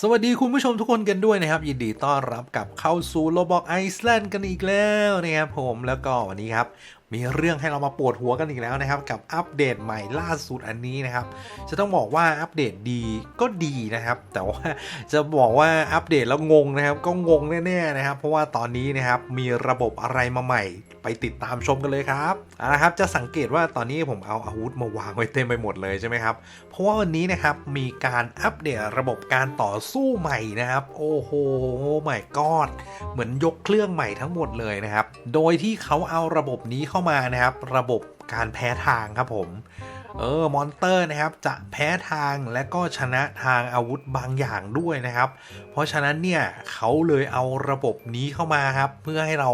สวัสดีคุณผู้ชมทุกคนกันด้วยนะครับ ยินดีต้อนรับกับเข้าสู่โลบอกไอซ์แลนด์กันอีกแล้วนะครับผมแล้วก็วันนี้ครับ มีเรื่องให้เรามาปวดหัวกันอีกแล้วนะครับ กับอัปเดตใหม่ล่าสุดอันนี้นะครับ จะต้องบอกว่าอัปเดตดีก็ดีนะครับ แต่ว่าจะบอกว่าอัปเดตแล้วงงนะครับ ก็งงแน่ๆนะครับ เพราะว่าตอนนี้นะครับมีระบบอะไรมาใหม่ ไปติดตามชมกันเลยครับเอาละครับจะสังเกตว่าตอนนี้ผมเอาอาวุธมาวางไว้เต็มไปหมดเลยใช่ไหมครับ เพราะว่าวันนี้นะครับมีการอัปเดตระบบการต่อสู้ใหม่นะครับ โอ้โหใหม่กอดเหมือนยกเครื่องใหม่ทั้งหมดเลยนะครับ โดยที่เขาเอาระบบนี้เข้ามานะครับ ระบบการแพ้ทางครับผม เออมอนเตอร์นะครับจะแพ้ทางและก็ชนะทางอาวุธบางอย่างด้วยนะครับ เพราะฉะนั้นเนี่ยเขาเลยเอาระบบนี้เข้ามาครับ เพื่อให้เรา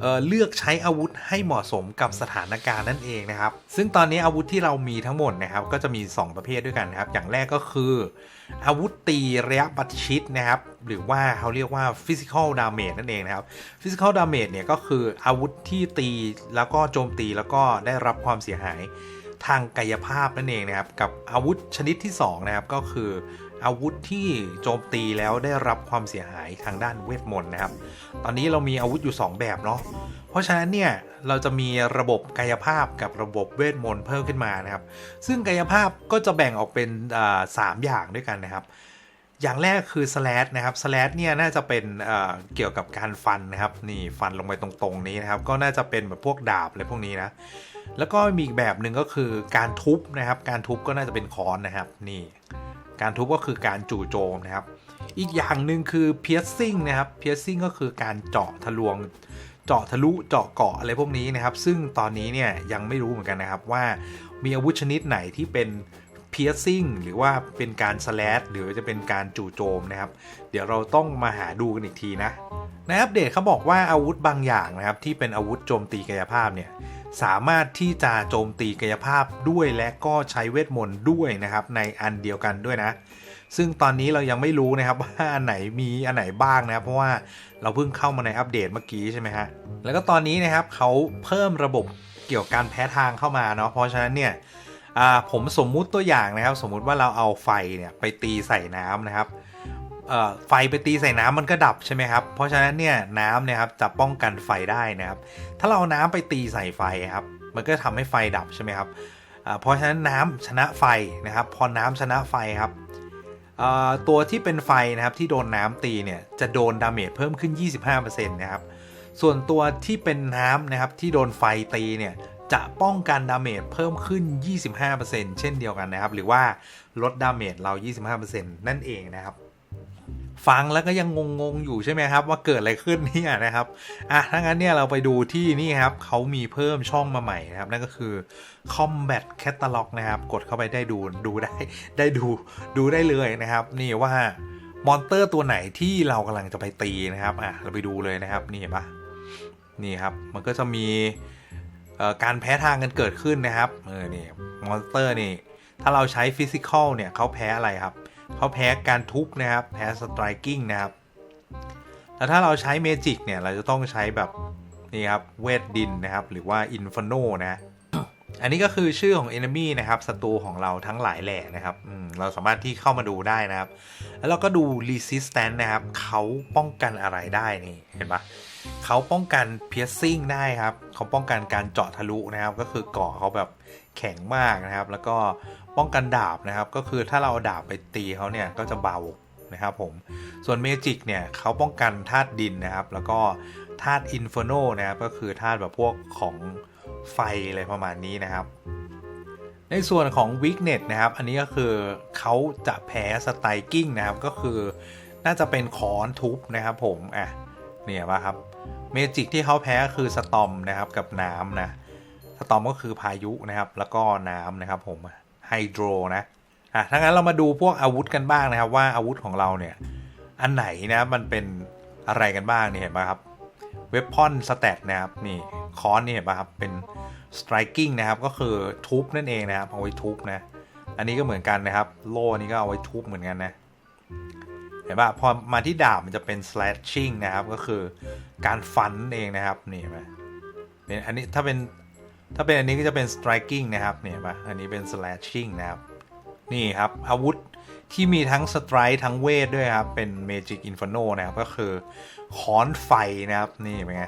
เเลือกใช้อาวุธให้เหมาะสมกับสถานการณ์นั่นเองนะครับ ซึ่งตอนนี้อาวุธที่เรามีทั้งหมดนะครับ ก็จะมี 2 ประเภทด้วยกันนะครับ อย่างแรกก็คือ อาวุธตีระยะประชิดนะครับ หรือว่าเขาเรียกว่า physical damage นั่นเองนะครับ physical damage เนี่ยก็คืออาวุธที่ตีแล้วก็โจมตีแล้วก็ได้รับความเสียหาย ทางกายภาพนั่นเองนะครับ กับอาวุธชนิดที่ 2 นะครับ ก็คืออาวุธที่โจมตีแล้วได้รับความเสียหายทางด้านเวทมนต์นะครับ ตอนนี้เรามีอาวุธอยู่ 2 แบบเนาะ เพราะฉะนั้นเนี่ยเราจะมีระบบกายภาพกับระบบเวทมนต์เพิ่มขึ้นมานะครับ ซึ่งกายภาพก็จะแบ่งออกเป็นสามอย่างด้วยกันนะครับ อย่างแรกคือ slash นะครับ slash เนี่ยน่าจะเป็นเเกี่ยวกับการฟันนะครับนี่ฟันลงไปตรงๆนี้นะครับ ก็น่าจะเป็นแบบพวกดาบอะไรพวกนี้นะแล้วก็มีอีกแบบหนึ่งก็คือการทุบนะครับ การทุบก็น่าจะเป็นค้อนนะครับนี่การทุบก็คือการจู่โจมนะครับ อีกอย่างหนึ่งคือ piercing นะครับ piercing ก็คือการเจาะทะลวง เจาะทะลุเจาะเกาะอะไรพวกนี้นะครับ ซึ่งตอนนี้เนี่ยยังไม่รู้เหมือนกันนะครับว่ามีอาวุธชนิดไหนที่เป็น piercing หรือว่าเป็นการ slash หรือจะเป็นการจู่โจมนะครับ เดี๋ยวเราต้องมาหาดูกันอีกทีนะในอัปเดตเขาบอกว่าอาวุธบางอย่างนะครับ ที่เป็นอาวุธโจมตีกายภาพเนี่ยสามารถที่จะโจมตีกายภาพด้วยและก็ใช้เวทมนต์ด้วยนะครับ ในอันเดียวกันด้วยนะ ซึ่งตอนนี้เรายังไม่รู้นะครับว่าอันไหนมีอันไหนบ้างนะครับ เพราะว่าเราเพิ่งเข้ามาในอัปเดตเมื่อกี้ใช่ไหมฮะแล้วก็ตอนนี้นะครับเขาเพิ่มระบบเกี่ยวกับการแพ้ทางเข้ามาเนาะเพราะฉะนั้นเนี่ย อ่าผมสมมุติตัวอย่างนะครับ สมมุติว่าเราเอาไฟเนี่ยไปตีใส่น้ำนะครับเอ่อไฟไปตีใส่น้ำมันก็ดับใช่ไหมครับ เพราะฉะนั้นเนี่ยน้ำเนี่ยครับจะป้องกันไฟได้นะครับ ถ้าเราเอาน้ำไปตีใส่ไฟครับ มันก็ทำให้ไฟดับใช่ไหมครับเพราะฉะนั้นน้ำชนะไฟนะครับ พอน้ำชนะไฟครับตัวที่เป็นไฟนะครับที่โดนน้ำตีเนี่ยจะโดนดาเมจเพิ่มขึ้น 25%นะครับ ส่วนตัวที่เป็นน้ำนะครับที่โดนไฟตีเนี่ย จะป้องกันดาเมจเพิ่มขึ้น 25%เช่นเดียวกันนะครับ หรือว่าลดดาเมจเรา 25%นั่นเองนะครับ ฟังแล้วก็ยังงงๆอยู่ใช่ไหมครับ ว่าเกิดอะไรขึ้นเนี่ยนะครับ อะถ้างั้นเนี่ยเราไปดูที่นี่ครับเขามีเพิ่มช่องมาใหม่นะครับ นั่นก็คือ Combat Catalog นะครับ กดเข้าไปได้ดูดูได้ได้ดูดูได้เลยนะครับ นี่ว่ามอนเตอร์ตัวไหนที่เรากำลังจะไปตีนะครับ อะเราไปดูเลยนะครับ นี่เห็นปะนี่ครับ มันก็จะมี การแพ้ทางกันเกิดขึ้นนะครับเออนี่มอนสเตอร์นี่ถ้าเราใช้ฟิสิกอลเนี่ยเขาแพ้อะไรครับเขาแพ้การทุบนะครับ แพ้สไตรกิ้งนะครับแล้วถ้าเราใช้เมจิกเนี่ยเราจะต้องใช้แบบนี่ครับเวทดินนะครับ หรือว่าอินฟ n o นะอันนี้ก็คือชื่อของ Enemy นะครับศัตรูของเราทั้งหลายแหล่นะครับเราสามารถที่เข้ามาดูได้นะครับ แล้วเราก็ดู Resistance นะครับ เขาป้องกันอะไรได้นี่เห็นปะ เขาป้องกัน Piercing ได้ครับ เขาป้องกันการเจาะทะลุนะครับ ก็คือเกาะเขาแบบแข็งมากนะครับ แล้วก็ป้องกันดาบนะครับ ก็คือถ้าเราเอาดาบไปตีเขาเนี่ยก็จะเบานะครับผม ส่วนเมจิกเนี่ยเขาป้องกันธาตุดินนะครับ แล้วก็ธาตุอินฟ n o นะครับ ก็คือธาตุแบบพวกของไฟอะไรประมาณนี้นะครับ ในส่วนของ weakness นะครับ อันนี้ก็คือเขาจะแพ้สไตกิ้งนะครับ ก็คือน่าจะเป็นคอนทุบนะครับผม อะ เนี่ยว่าครับ เมจิกที่เขาแพ้ก็คือสตอมนะครับกับน้ำนะ สตอมก็คือพายุนะครับ แล้วก็น้ำนะครับผมไฮโดรนะอะถ้างั้นเรามาดูพวกอาวุธกันบ้างนะครับว่าอาวุธของเราเนี่ย อันไหนนะมันเป็นอะไรกันบ้างนี่เห็นปะครับเวพอนสเตตนะครับนี่คอนนี่เห็นปะครับเป็น striking นะครับก็คือทุบนั่นเองนะครับเอาไว้ทุบนะ อันนี้ก็เหมือนกันนะครับ โล่นี้ก็เอาไว้ทุบเหมือนกันนะ ห็นปะพอมาที่ดาบมันจะเป็น slashing นะครับ ก็คือการฟันเองนะครับนี่เห็นไหมเป็นอันนี้ถ้าเป็นถ้าเป็นอันนี้ก็จะเป็น striking นะครับเนี่ยเห็นปะอันนี้เป็น slashing นะครับ นี่ครับอาวุธที่มีทั้งสไตร์ทั้งเวทด้วยครับ เป็น Magic Inferno นะครับ ก็คือค้อนไฟนะครับ นี่เป็นไง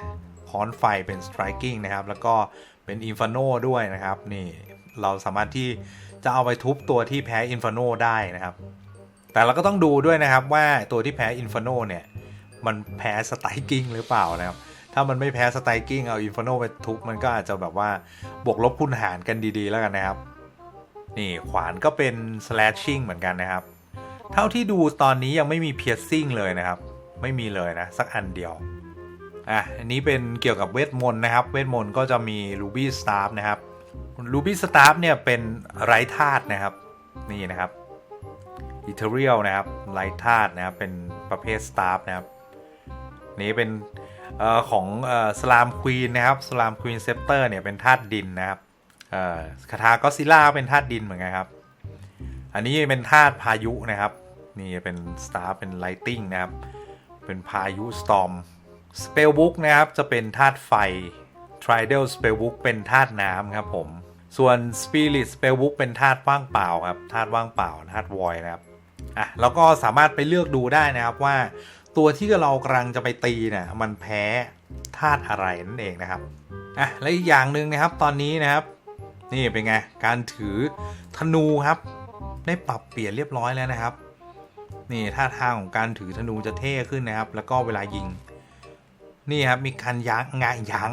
ค้อนไฟเป็น Striking นะครับ แล้วก็เป็น Inferno ด้วยนะครับ นี่เราสามารถที่จะเอาไปทุบตัวที่แพ้ Inferno ได้นะครับ แต่เราก็ต้องดูด้วยนะครับว่าตัวที่แพ้ Inferno เนี่ยมันแพ้ Striking หรือเปล่านะครับ ถ้ามันไม่แพ้ Striking เอา Inferno ไปทุบมันก็อาจจะแบบว่าบวกลบคูณหารกันดีๆ แล้วกันนะครับ นี่ขวานก็เป็น slashing เหมือนกันนะครับ เท่าที่ดูตอนนี้ยังไม่มี piercing เลยนะครับ ไม่มีเลยนะ สักอันเดียวอะอันนี้เป็นเกี่ยวกับเวทมนต์นะครับ เวทมนต์ก็จะมี ruby staff นะครับ ruby staff เนี่ยเป็นไร้ธาตุนะครับ นี่นะครับ ethereal นะครับไร้ธาตุนะครับ เป็นประเภท staff นะครับ นี้เป็นออของสลามควีนนะครับสลามควีนเซปเตอร์เนี่ยเป็นธาตุดินนะครับคาถาก็ซิล่าเป็นธาตุดินเหมือนกันครับ อันนี้เป็นธาตุพายุนะครับ นี่เป็นสตาร์เป็นไลติงนะครับ เป็นพายุสตอมสเปลบุ๊กนะครับจะเป็นธาตุไฟ t r i d a l Spellbook เป็นธาตุน้ำครับผม ส่วน Spirit Spellbook เป็นธาตุว่างเปล่าครับธาตุว่างเปล่าธาตุวอยนะครับ อะแล้วก็สามารถไปเลือกดูได้นะครับว่า ตัวที่เรากำลังจะไปตีเนี่ยมันแพ้ธาตุอะไรนั่นเองนะครับอะและอีกอย่างหนึ่งนะครับตอนนี้นะครับ นี่เป็นไงการถือธนูครับ ได้ปรับเปลี่ยนเรียบร้อยแล้วนะครับ นี่ท่าทางของการถือธนูจะเท่ขึ้นนะครับ แล้วก็เวลายิงนี่ครับมีการยางงางยาง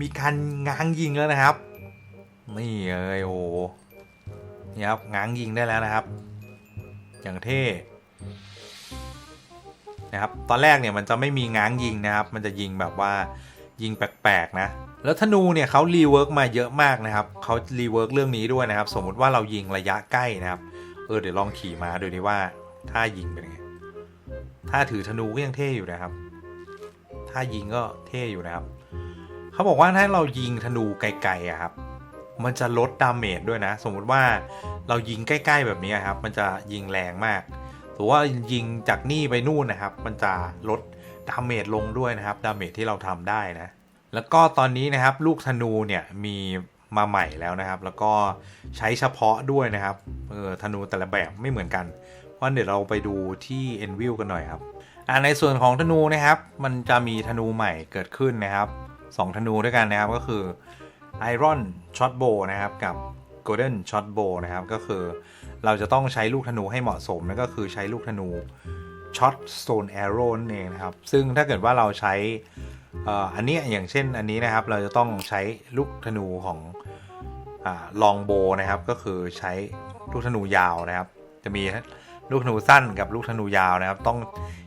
มีการง้างยิงแล้วนะครับนี่เอ้ยโอ้นี่ครับง้างยิงได้แล้วนะครับ อย่างเท่นะครับ ตอนแรกเนี่ยมันจะไม่มีง้างยิงนะครับ มันจะยิงแบบว่ายิงแปลกๆนะ แล้วธนูเนี่ยเขารีเวิร์กมาเยอะมากนะครับเขารีเวิร์กเรื่องนี้ด้วยนะครับ สมมุติว่าเรายิงระยะใกล้นะครับ เออเดี๋ยวลองขี่มาดูดิว่าถ้ายิงเป็นไงถ้าถือธนูก็ยังเท่อยู่นะครับถ้ายิงก็เท่อยู่นะครับ เขาบอกว่าถ้าเรายิงธนูไกลๆอะครับ มันจะลดดาเมจด้วยนะ สมมุติว่าเรายิงใกล้ ๆ แบบนี้ครับ มันจะยิงแรงมากถือว่ายิงจากนี่ไปนู่นนะครับ มันจะลดดาเมจลงด้วยนะครับดาเมจที่เราทำได้นะ แล้วก็ตอนนี้นะครับลูกธนูเนี่ยมีมาใหม่แล้วนะครับ แล้วก็ใช้เฉพาะด้วยนะครับเออธนูแต่ละแบบไม่เหมือนกันเพราเดี๋ยวเราไปดูที่ e n v i e w กันหน่อยครับอ่าในส่วนของธนูนะครับ มันจะมีธนูใหม่เกิดขึ้นนะครับ 2 ธนูด้วยกันนะครับก็คือ Iron Shot Bow นะครับกับ Golden Shot Bow นะครับก็คือเราจะต้องใช้ลูกธนูให้เหมาะสมนั่นก็คือใช้ลูกธนู Shot Stone Arrow นั่นเองนะครับ ซึ่งถ้าเกิดว่าเราใช้อันนี้อย่างเช่นอันนี้นะครับเราจะต้องใช้ลูกธนูของลองโบนะครับก็คือใช้ลูกธนูยาวนะครับ จะมีลูกธนูสั้นกับลูกธนูยาวนะครับ ต้อง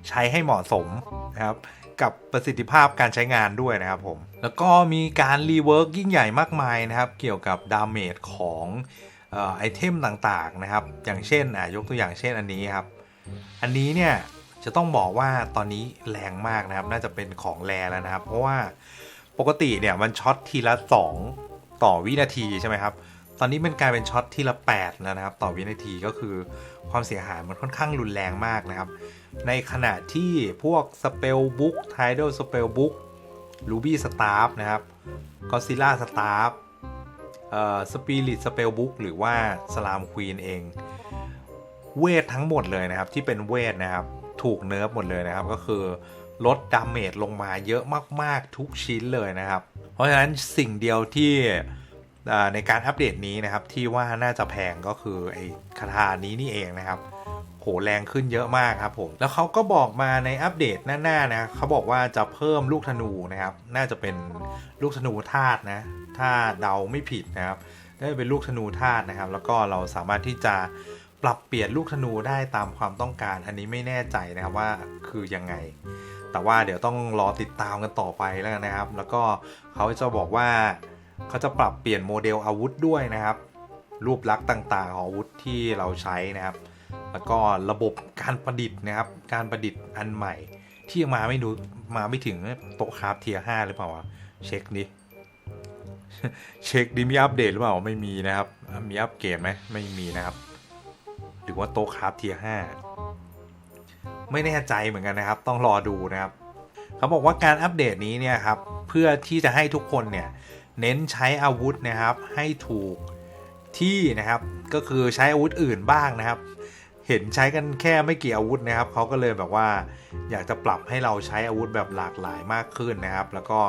ใช้ให้เหมาะสมนะครับ กับประสิทธิภาพการใช้งานด้วยนะครับผม แล้วก็มีการรีเวิร์กยิ่งใหญ่มากมายนะครับ เกี่ยวกับดาเมจของไอเทมต่างๆนะครับ อย่างเช่นยกตัวอย่างเช่นอันนี้ครับ อันนี้เนี่ยจะต้องบอกว่าตอนนี้แรงมากนะครับ น่าจะเป็นของแรแล้วนะครับ เพราะว่าปกติเนี่ยมันช็อตทีละ 2 ต่อวินาทีใช่ไหมครับ ตอนนี้มันกลายเป็นช็อตทีละ 8 แล้วนะครับ ต่อวินาทีก็คือความเสียหายมันค่อนข้างรุนแรงมากนะครับ ในขณะที่พวก Spell Book Tidal Spell Book Ruby Staff นะครับ Godzilla Staff เอ่อ Spirit Spell Book หรือว่า Slam Queen เอง เวททั้งหมดเลยนะครับ ที่เป็นเวทนะครับ ถูกเนิร์ฟหมดเลยนะครับ ก็คือลดดาเมจลงมาเยอะมาก ๆ ทุกชิ้นเลยนะครับ เพราะฉะนั้นสิ่งเดียวที่ ในการอัปเดตนี้นะครับที่ว่าน่าจะแพงก็คือไอ้คาถานี้นี่เองนะครับโหแรงขึ้นเยอะมากครับผมแล้วเขาก็บอกมาในอัปเดตหน้าๆนะเขาบอกว่าจะเพิ่มลูกธนูนะครับ น่าจะเป็นลูกธนูธาตุนะ ถ้าเดาไม่ผิดนะครับได้เป็นลูกธนูธาตุนะครับ แล้วก็เราสามารถที่จะปรับเปลี่ยนลูกธนูได้ตามความต้องการ อันนี้ไม่แน่ใจนะครับว่าคือยังไง แต่ว่าเดี๋ยวต้องรอติดตามกันต่อไปแล้วนะครับ แล้วก็เขาจะบอกว่า เขาจะปรับเปลี่ยนโมเดลอาวุธด้วยนะครับ รูปลักษณ์ต่างๆของอาวุธที่เราใช้นะครับ แล้วก็ระบบการประดิษฐ์นะครับ การประดิษฐ์อันใหม่ ที่มาไม่ดูมาไม่ถึงโต๊ะคราฟเทียห้าหรือเปล่าวะเช็คดิเช็คดิมีอัปเดตหรือเปล่าไม่มีนะครับ มีอัปเกรดไหมไม่มีนะครับ หรือว่าโต๊ะคราฟเทียห้าไม่แน่ใจเหมือนกันนะครับ ต้องรอดูนะครับ เขาบอกว่าการอัปเดตนี้เนี่ยครับ เพื่อที่จะให้ทุกคนเนี่ย เน้นใช้อาวุธนะครับให้ถูกที่นะครับก็คือใช้อาวุธอื่นบ้างนะครับ เห็นใช้กันแค่ไม่กี่อาวุธนะครับเขาก็เลยแบบว่าอยากจะปรับให้เราใช้อาวุธแบบหลากหลายมากขึ้นนะครับ แล้วก็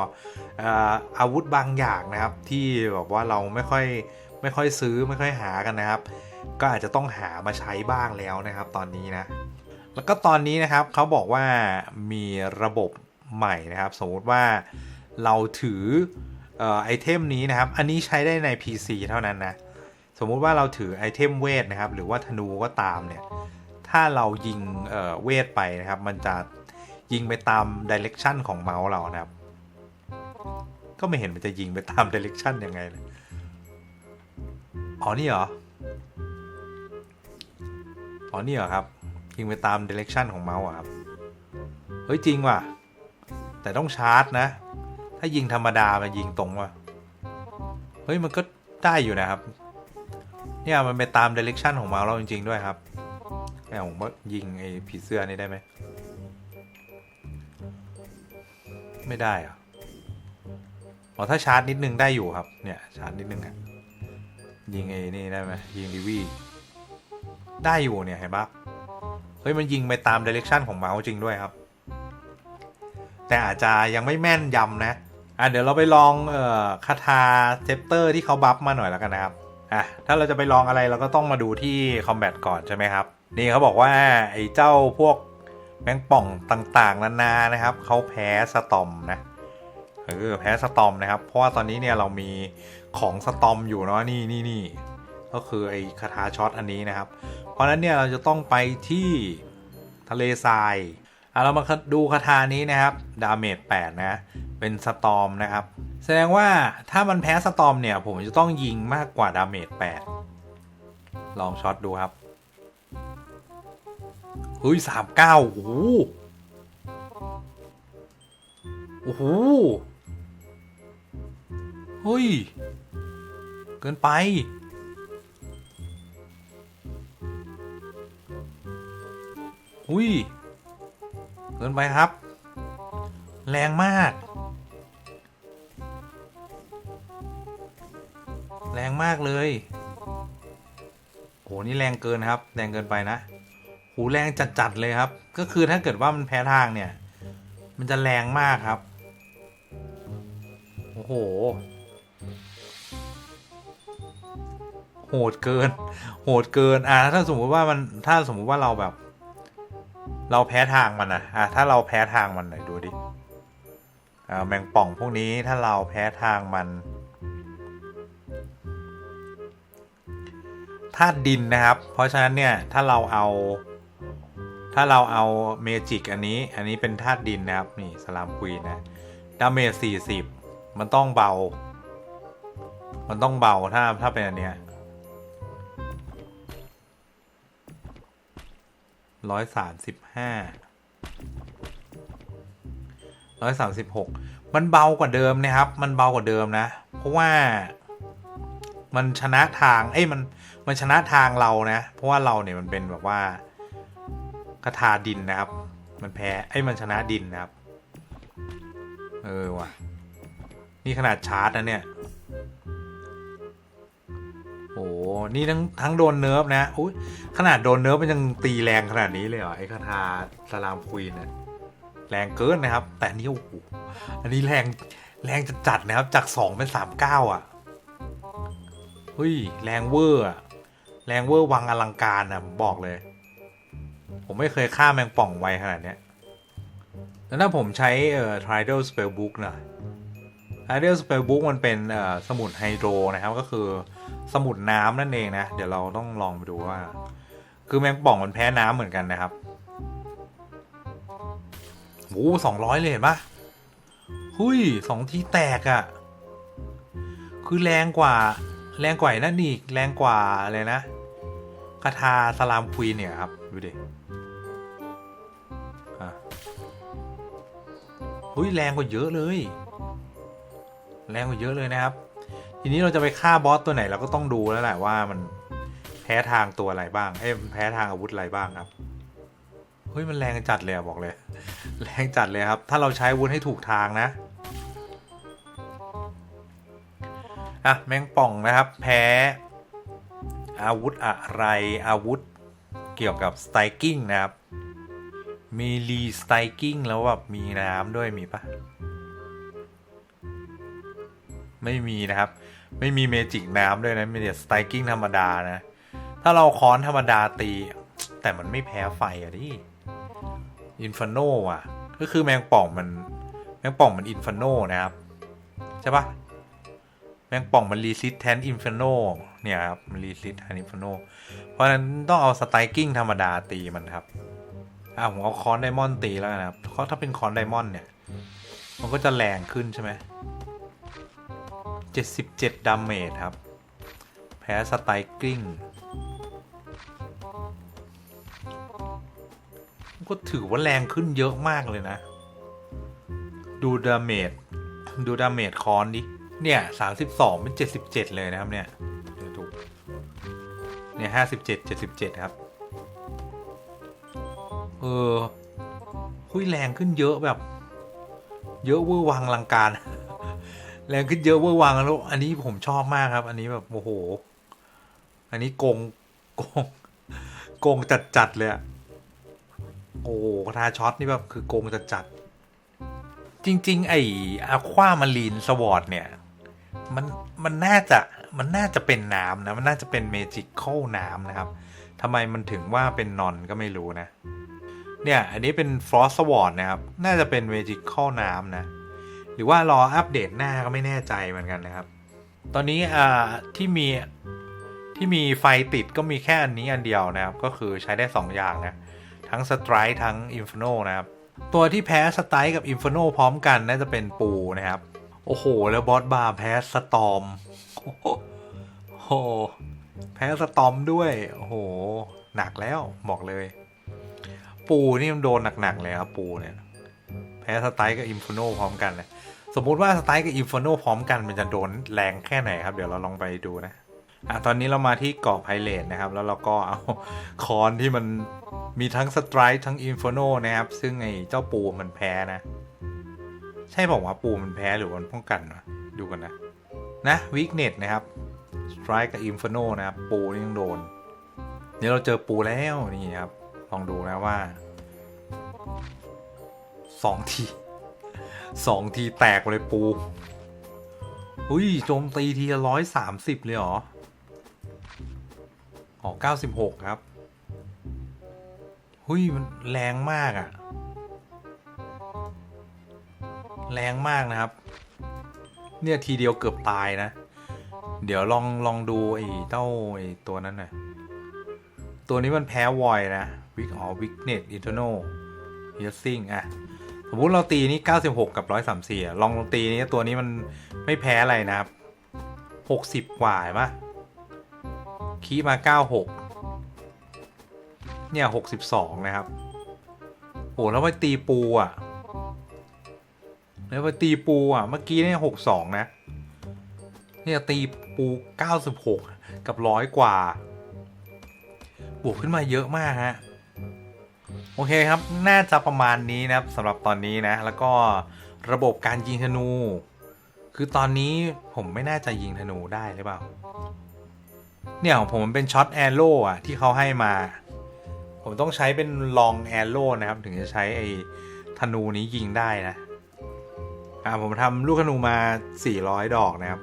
อาวุธบางอย่างนะครับที่แบบว่าเราไม่ค่อยไม่ค่อยซื้อไม่ค่อยหากันนะครับ ก็อาจจะต้องหามาใช้บ้างแล้วนะครับ ตอนนี้นะแล้วก็ตอนนี้นะครับเขาบอกว่ามีระบบใหม่นะครับ สมมติว่าเราถือ ไอเทมนี้นะครับ อันนี้ใช้ได้ใน PC เท่านั้นนะ สมมุติว่าเราถือไอเทมเวทนะครับ หรือว่าธนูก็ตามเนี่ย ถ้าเรายิงเอ่อเวทไปนะครับ มันจะยิงไปตามดิเรกชันของเมาส์เรานะครับ ก็ไม่เห็นมันจะยิงไปตามดิเรกชันยังไงเลย อ๋อนี่เหรอ อ๋อนี่เหรอครับ ยิงไปตามดิเรกชันของเมาส์อะครับ เฮ้ยจริงว่ะ แต่ต้องชาร์จนะ ถ้ายิงธรรมดามันยิงตรงว่ะเฮ้ยมันก็ได้อยู่นะครับ เนี่ยมันไปตามเดเรกชั่นของเมาส์เราจริง ๆ ด้วยครับแค่ผมว่ายิงไอ้ผีเสื้อนี่ได้ไหม ไม่ได้อะอ๋อถ้าชาร์จนิดนึงได้อยู่ครับ เนี่ยชาร์จนิดนึงอะยิงไอ้นี่ได้ไหมยิงดีวีได้อยู่เนี่ยเห็นปะเฮ้ยมันยิงไปตามเดเรกชั่นของเมาส์จริงด้วยครับ แต่อาจจะยังไม่แม่นยำนะ อะเดี๋ยวเราไปลองเอ่อคาถาเซปเตอร์ที่เขาบัฟมาหน่อยแล้วกันนะครับอะถ้าเราจะไปลองอะไรเราก็ต้องมาดูที่คอมแบทก่อนใช่ไหมครับ นี่เขาบอกว่าไอ้เจ้าพวกแมงป่องต่างๆ นานานะครับเขาแพ้สตอมนะเออแพ้สตอมนะครับ เพราะว่าตอนนี้เนี่ยเรามีของสตอมอยู่เนาะนี่นี่นี่ก็คือไอ้คาถาช็อตอันนี้นะครับ เพราะฉะนั้นเนี่ยเราจะต้องไปที่ทะเลทราย อะเรามาดูคาถานี้นะครับ ดาเมจ8นะ เป็นสตอมนะครับ แสดงว่าถ้ามันแพ้สตอมเนี่ย ผมจะต้องยิงมากกว่าดาเมจ8ลองช็อตดูครับเฮ้ยสามเก้าโอ้โหโอ้โหเฮ้ย เกินไป อุ้ย เกินไปครับ แรงมาก แรงมากเลยโหนี่แรงเกินครับ แรงเกินไปนะโหแรงจัดๆเลยครับ ก็คือถ้าเกิดว่ามันแพ้ทางเนี่ย มันจะแรงมากครับ โอ้โห โหดเกิน โหดเกิน อะถ้าสมมุติว่ามัน ถ้าสมมุติว่าเราแบบ เราแพ้ทางมันนะอะถ้าเราแพ้ทางมันหน่อยดูดิแมงป่องพวกนี้ถ้าเราแพ้ทางมันธาตุดินนะครับ เพราะฉะนั้นเนี่ยถ้าเราเอา ถ้าเราเอาเมจิกอันนี้ อันนี้เป็นธาตุดินนะครับ นี่สลามควีนนะดาเมจสี่สิบมันต้องเบา มันต้องเบาถ้าถ้าเป็นอันเนี้ย ร้อยสามสิบห้าร้อยสามสิบหกมันเบากว่าเดิมนะครับ มันเบากว่าเดิมนะ เพราะว่ามันชนะทาง เอ้ยมันมันชนะทางเรานะ เพราะว่าเราเนี่ยมันเป็นแบบว่าคาถาดินนะครับ มันแพ้ไอ้ยมันชนะดินนะครับ เออว่ะ นี่ขนาดชาร์จนะเนี่ย นี่ทั้งทั้งโดนเนิร์ฟนะอุ้ยขนาดโดนเนิร์ฟมันยังตีแรงขนาดนี้เลยเหรอไอ้คาถาสลามควีนเนี่ยแรงเกินนะครับ แต่นี่โอ้โหอันนี้แรงแรงจัดนะครับ จากสองเป็นสามเก้าอะเฮ้ยแรงเวอร์อะแรงเวอร์วังอลังการนะผมบอกเลย ผมไม่เคยฆ่าแมงป่องไวขนาดเนี้ยแล้วถ้าผมใช้เอ่อ Tridal Spellbook นะ Tridal Spellbook มันเป็นเอ่อสมุดไฮโดรนะครับก็คือ สมุดน้ำนั่นเองนะ เดี๋ยวเราต้องลองไปดูว่า คือแมงป่องมันแพ้น้ำเหมือนกันนะครับโอ้สองร้อยเลยเห็นปะหุยสองทีแตกอะ่ะ คือแรงกว่า แรงกว่านั่นอีกแรงกว่าอะไรนะคาถาสลามควีนเนี่ยครับ ดูดิอะเฮ้ยแรงกว่าเยอะเลย แรงกว่าเยอะเลยนะครับ ทีนี้เราจะไปฆ่าบอสตัวไหนเราก็ต้องดูแล้วแหละว่ามันแพ้ทางตัวอะไรบ้างเอ้ยแพ้ทางอาวุธอะไรบ้างครับเฮ้ยมันแรงจัดเลยบอกเลย แรงจัดเลยครับ ถ้าเราใช้อาวุธให้ถูกทางนะอะแมงป่องนะครับ แพ้ อาวุธอะไรอาวุธเเกี่ยวกับสไตกิ้งนะครับ มีรีสไตกิ้งแล้วแบบมีน้ำด้วยมีปะไม่มีนะครับ ไม่มีเมจิกน้ำด้วยนะมีแต่สไตกิ้งธรรมดานะ ถ้าเราค้อนธรรมดาตี แต่มันไม่แพ้ไฟอะดิอินฟ n โนอะ ก็คือแมงป่องมัน แมงป่องมันอินฟ n โนนะครับ ใช่ปะแมงป่องมันรีซิสแทนอินฟ n โนเนี่ยครับ มันรีซิสแทนอินฟ n โนเพราะฉะนั้นต้องเอาสไตกิ้งธรรมดาตีมันครับอะผมเอาคอนไดมอนด์ตีแล้วนะครับเพราะถ้าเป็นคอนไดมอนด์เนี่ย มันก็จะแรงขึ้นใช่ไหม เจ็ดสิบเจ็ดดาเมจครับ แพ้สไตกิ้งก็ถือว่าแรงขึ้นเยอะมากเลยนะ ดูดาเมจ ดูดาเมจคอนดิ เนี่ยสามสิบสองเป็นเจ็ดสิบเจ็ดเลยนะครับเนี่ยเดี๋ยวดูเนี่ยห้าสิบเจ็ดเจ็ดสิบเจ็ดครับ เออหุยแรงขึ้นเยอะแบบ เยอะเวอร์วังลังการ แรงขึ้นเยอะเวอร์วังแล้ว อันนี้ผมชอบมากครับ อันนี้แบบโอ้โห อันนี้โกงโกงโกงจัดจัดๆเลยอะโอ้โหคาทาช็อตนี่แบบคือโกงจัดจัดๆจริง ๆ ไอ้อะความารีนสวอตเนี่ย มันมันน่าจะมันน่าจะเป็นน้ำนะ มันน่าจะเป็นเมจิคเขาน้ำนะครับทำไมมันถึงว่าเป็นนอนก็ไม่รู้นะ เนี่ย อันนี้เป็น Frost Sword นะครับ น่าจะเป็น Magical น้ำนะ หรือว่ารออัปเดตหน้าก็ไม่แน่ใจเหมือนกันนะครับ ตอนนี้อ่าที่มีที่มีไฟติดก็มีแค่อันนี้อันเดียวนะครับ ก็คือใช้ได้ 2 อย่างนะ ทั้ง Strike ทั้ง Inferno นะครับ ตัวที่แพ้ Strike กับ Inferno พร้อมกันน่าจะเป็นปูนะครับ โอ้โห แล้วบอสบาร์แพ้สตอมโอ้โหแพ้สตอมด้วย โอ้โห หนักแล้วบอกเลย ปูนี่มันโดนหนักๆเลยครับปูเนี่ย แพ้สไตล์กับอินฟโนพร้อมกันเลยสมมุติว่าสไตล์กับอินฟโนพร้อมกันมันจะโดนแรงแค่ไหนครับ เดี๋ยวเราลองไปดูนะอะตอนนี้เรามาที่เกาะไพเรตนะครับ แล้วเราก็เอาคอนที่มันมีทั้งสไตร์ทั้งอินฟโนนะครับ ซึ่งไอ้เจ้าปูมันแพ้นะ ใช่บอกว่าปูมันแพ้หรือมันป้องกันวะดูกันนะ นะวิกเน็ตนะครับสไตร์กับอินฟโนนะครับ ปูนี่ยังโดนเดี๋ยวเราเจอปูแล้วนี่ครับ ลองดูนะว่า สองทีสองทีแตกเลยปูอุ้ยโจมตีทีละร้อยสามสิบเลยเหรออ๋อเก้าสิบหกครับหุ้ยมันแรงมากอะแรงมากนะครับ เนี่ยทีเดียวเกือบตายนะ เดี๋ยวลองลองดูไอ้เจ้าไอ้ตัวนั้นหน่อยตัวนี้มันแพ้วอยนะวิกอ๋อวิกเน็ตอินเทอร์โนเฮียซิงอะ สมมติเราตีนี่96 กับ 134 ลองตีนี้ตัวนี้มันไม่แพ้อะไรนะครับ 60 กว่าเห็นปะคีมา 96 เนี่ย 62 นะครับ โอ้แล้วไปตีปูอะ แล้วไปตีปูอะ เมื่อกี้เนี่ย 62 นะ เนี่ยตีปู 96 กับร้อยกว่า บวกขึ้นมาเยอะมากฮะ โอเคครับ น่าจะประมาณนี้นะครับสำหรับตอนนี้นะ แล้วก็ระบบการยิงธนู คือตอนนี้ผมไม่น่าจะยิงธนูได้หรือเปล่า เนี่ยของผมมันเป็นช็อตแอโร่อะที่เขาให้มา ผมต้องใช้เป็นลองแอโร่นะครับ ถึงจะใช้ไอ้ธนูนี้ยิงได้นะ อ่าผมทำลูกธนูมา 400 ดอกนะครับ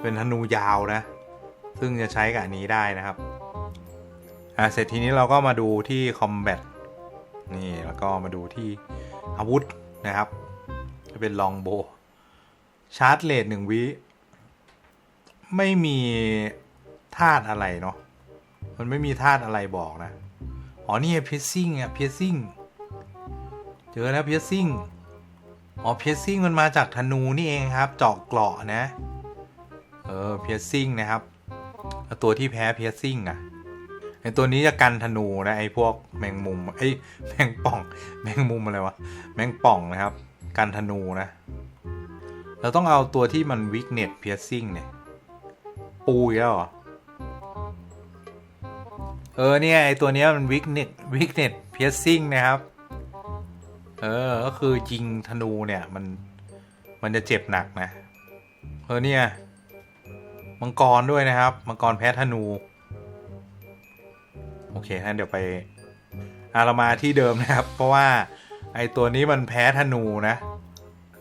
เป็นธนูยาวนะ ซึ่งจะใช้กับอันนี้ได้นะครับ อ่าเสร็จทีนี้เราก็มาดูที่ combat นี่แล้วก็มาดูที่อาวุธนะครับ จะเป็นลองโบ ชาร์จเลทหนึ่งวิ ไม่มีธาตุอะไรเนาะมันไม่มีธาตุอะไรบอกนะ อ๋อ นี่เพียซิ่งอะเพียซิ่งเจอแล้วเพียซิ่งอ๋อเพียซิ่งมันมาจากธนูนี่เองครับเจาะเกราะนะ เออเพียซิ่งนะครับ ตัวที่แพ้เพียซิ่งอะ ไอตัวนี้จะกันธนูนะไอพวกแมงมุมไอแมงป่อง แมงมุมอะไรวะแมงป่องนะครับ กันธนูนะ เราต้องเอาตัวที่มันวิกเน็ตเพียซิ่งเนี่ย ปูอีกแล้วเหรอเออเนี่ยไอตัวนี้มันวิกเน็ตวิกเน็ตเพียซิ่งนะครับ เออก็คือยิงธนูเนี่ยมันมันจะเจ็บหนักนะเออเนี่ยมังกรด้วยนะครับ มังกรแพ้ธนู โอเคงั้นเดี๋ยวไปอะเรามาที่เดิมนะครับ เพราะว่าไอตัวนี้มันแพ้ธนูนะ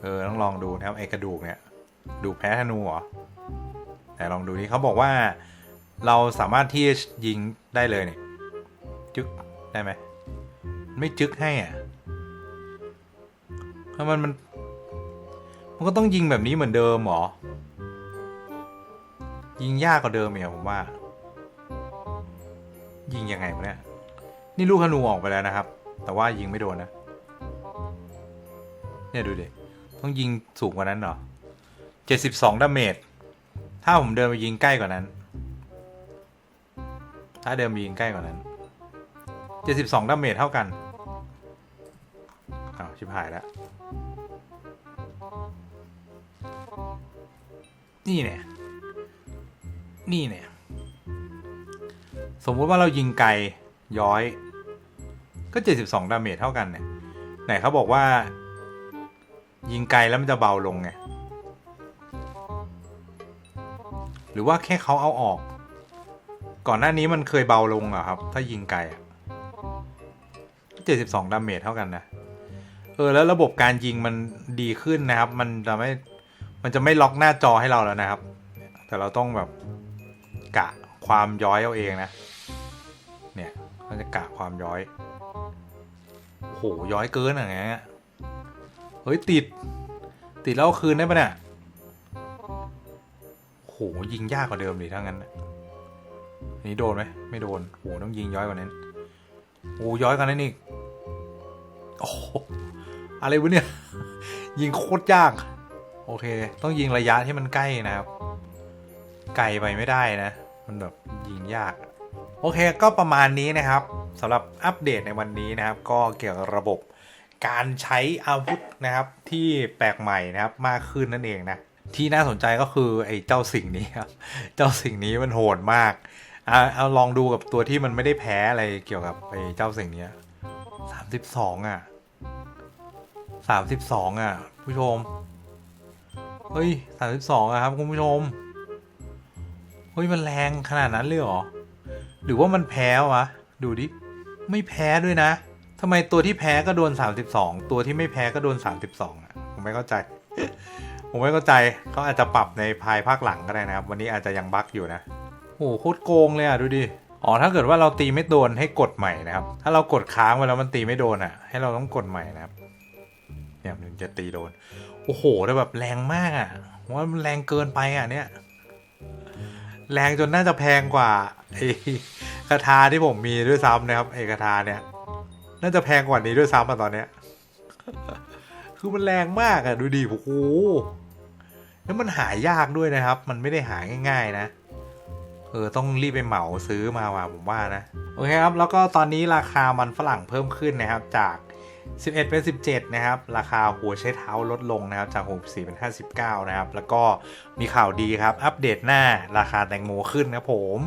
เออต้องลองดูนะครับไอกระดูกเนี่ย ดูแพ้ธนูเหรอแต่ลองดูนี่เขาบอกว่าเราสามารถที่จะยิงได้เลยเนี่ยจึ๊กได้ไหมไม่จึ๊กให้อะเพราะมันมันมันก็ต้องยิงแบบนี้เหมือนเดิมเหรอ ยิงยากกว่าเดิมเนี่ยผมว่า ยิงยังไงวะเนี่ย นี่ลูกธนูออกไปแล้วนะครับ แต่ว่ายิงไม่โดนนะ เนี่ยดูดิ ต้องยิงสูงกว่านั้นเหรอเจ็ดสิบสองดาเมจ ถ้าผมเดินไปยิงใกล้กว่านั้น ถ้าเดินไปยิงใกล้กว่านั้นเจ็ดสิบสองดาเมจเท่ากันอ้าวชิบหายแล้ว นี่เนี่ย นี่เนี่ย สมมุติว่าเรายิงไกลย้อย ก็ 72 ดาเมจเท่ากันเนี่ย ไหนเขาบอกว่า ยิงไกลแล้วมันจะเบาลงไง หรือว่าแค่เขาเอาออก ก่อนหน้านี้มันเคยเบาลงเหรอะครับ ถ้ายิงไกล72 ดาเมจเท่ากันนะ เออ แล้วระบบการยิงมันดีขึ้นนะครับ มันจะไม่ มันจะไม่ล็อกหน้าจอให้เราแล้วนะครับ แต่เราต้องแบบกะความย้อยเอาเองนะ กะความย้อย โอ้โห ย้อยเกินอย่างเงี้ย เฮ้ย ติด ติดแล้วคืนได้ปะเนี่ย โห ยิงยากกว่าเดิมดิถ้างั้นอันนี้โดนไหม ไม่โดน โห ต้องยิงย้อยกว่านั้น โอ้ย้อยกว่านั้นอีก โอ้โหอะไรวะเนี่ย ยิงโคตรยาก โอเค ต้องยิงระยะที่มันใกล้นะครับ ไกลไปไม่ได้นะ มันแบบยิงยาก โอเคก็ประมาณนี้นะครับสำหรับอัปเดตในวันนี้นะครับ ก็เกี่ยวกับระบบการใช้อาวุธนะครับที่แปลกใหม่นะครับมากขึ้นนั่นเองนะที่น่าสนใจก็คือไอ้เจ้าสิ่งนี้ครับเจ้าสิ่งนี้มันโหดมากเอาเอาลองดูกับตัวที่มันไม่ได้แพ้อะไรเกี่ยวกับไอ้เจ้าสิ่งนี้สามสิบสองอะสามสิบสองอะ ผู้ชมเฮ้ยสามสิบสองอะครับคุณผู้ชมเฮ้ยมันแรงขนาดนั้นเลยเหรอ หรือว่ามันแพ้วะ ดูดิ ไม่แพ้ด้วยนะทำไมตัวที่แพ้ก็โดน 32 ตัวที่ไม่แพ้ก็โดน 32อะผมไม่เข้าใจ ผมไม่เข้าใจเขาอาจจะปรับในภายภาคหลังก็ได้นะครับ วันนี้อาจจะยังบั๊กอยู่นะโอ้โหโคตรโกงเลยอะดูดิอ๋อถ้าเกิดว่าเราตีไม่โดนให้กดใหม่นะครับ ถ้าเรากดค้างไว้แล้วมันตีไม่โดนอะ ให้เราต้องกดใหม่นะครับเนี่ยมันจะตีโดน โอ้โหแต่แบบแรงมากอะว่ามันแรงเกินไปอะเนี่ย แรงจนน่าจะแพงกว่าไอ้คาถาที่ผมมีด้วยซ้ำนะครับไอ้คาถาเนี่ย น่าจะแพงกว่านี้ด้วยซ้ำอะตอนเนี้ย คือมันแรงมากอะดูดิโอ้โหแล้วมันหายากด้วยนะครับ มันไม่ได้หาง่าย ๆ นะเออต้องรีบไปเหมาซื้อมาว่ะผมว่านะ โอเคครับ แล้วก็ตอนนี้ราคามันฝรั่งเพิ่มขึ้นนะครับ จาก 11 เป็น 17 นะครับ ราคาหัวใช้เท้าลดลงนะครับ จาก 64 เป็น 59 นะครับ แล้วก็มีข่าวดีครับ อัปเดตหน้าราคาแตงโมขึ้นนะผม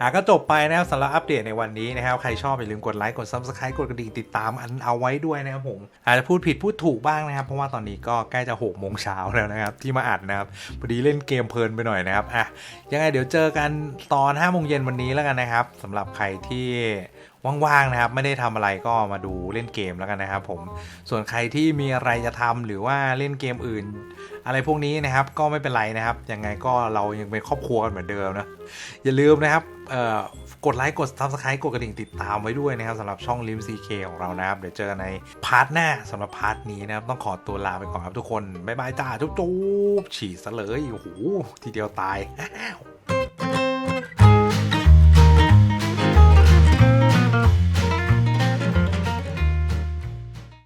อะก็จบไปนะครับสำหรับอัปเดตในวันนี้นะครับ ใครชอบอย่าลืมกดไลค์กด Subscribe กดกระดิ่งติดตามอันเอาไว้ด้วยนะครับผม อาจจะพูดผิดพูดถูกบ้างนะครับ เพราะว่าตอนนี้ก็ใกล้จะ6โมงเช้าแล้วนะครับ ที่มาอัดนะครับพอดีเล่นเกมเพลินไปหน่อยนะครับอะยังไงเดี๋ยวเจอกันตอน5โมงเย็นวันนี้แล้วกันนะครับสำหรับใครที่ ว่างๆนะครับ ไม่ได้ทำอะไรก็มาดูเล่นเกมแล้วกันนะครับผมส่วนใครที่มีอะไรจะทำหรือว่าเล่นเกมอื่น อะไรพวกนี้นะครับก็ไม่เป็นไรนะครับยังไงก็เรายังเป็นครอบครัวกันเหมือนเดิมนะอย่าลืมนะครับกดไลค์กด subscribe กดกระดิ่งติดตามไว้ด้วยนะครับสำหรับช่องลิม CK ของเรานะครับ เดี๋ยวเจอกันในพาร์ทหน้าสำหรับพาร์ทนี้นะครับ ต้องขอตัวลาไปก่อนครับทุกคน บ๊ายบายจ้าจุ๊บๆฉีดซะเลยโอ้โหทีเดียวตาย